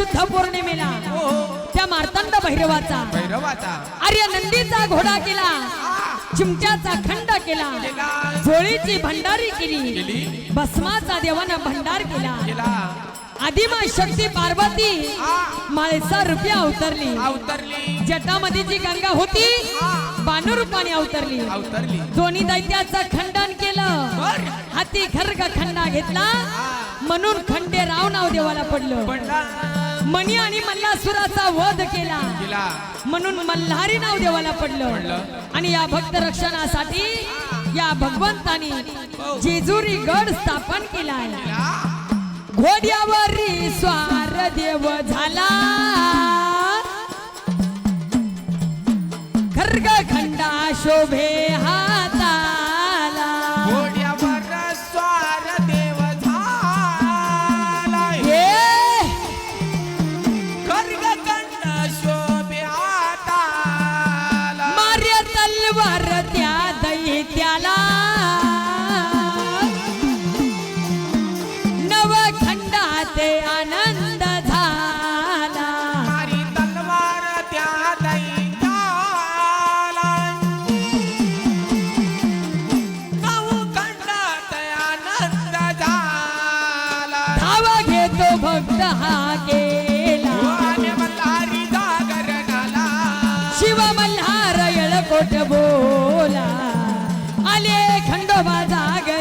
शुद्ध पौर्णिमेला. हो. त्या मार्तंड भैरवाचा. भैरवाचा. आर्य नंदीचा घोडा केला. चिमट्याचा खंड केला. झोळीची भंडारी केली. भस्माचा देवानं भंडार केला. आदिमा शक्ती पार्वती माळसा रुपया अवतरली अवतरली जटामध्ये जी गंगा होती बानू रूपाने अवतरली. अवतरली. दोन्ही दैत्याचं खंडन केलं. हाती खर्ग खंडा घेतला. म्हणून खंडे राव नाव देवाला पडला. मणी आणि मल्लासुराचा वध केला. म्हणून मल्हारी नाव देवाला पडलं. आणि या भक्त रक्षणासाठी या भगवंतानी जेजुरी गड स्थापन केला. घोड्यावरी स्वार देव झाला. खर्ग खंडा शोभे ते आनंद झाला. मारी तलवार त्या आनंद झाला. धावा घेतो भक्त हा गेला. हो, मल्हारी जागर नाला शिव मल्हार यळकोट बोला. आले खंडोबा जागर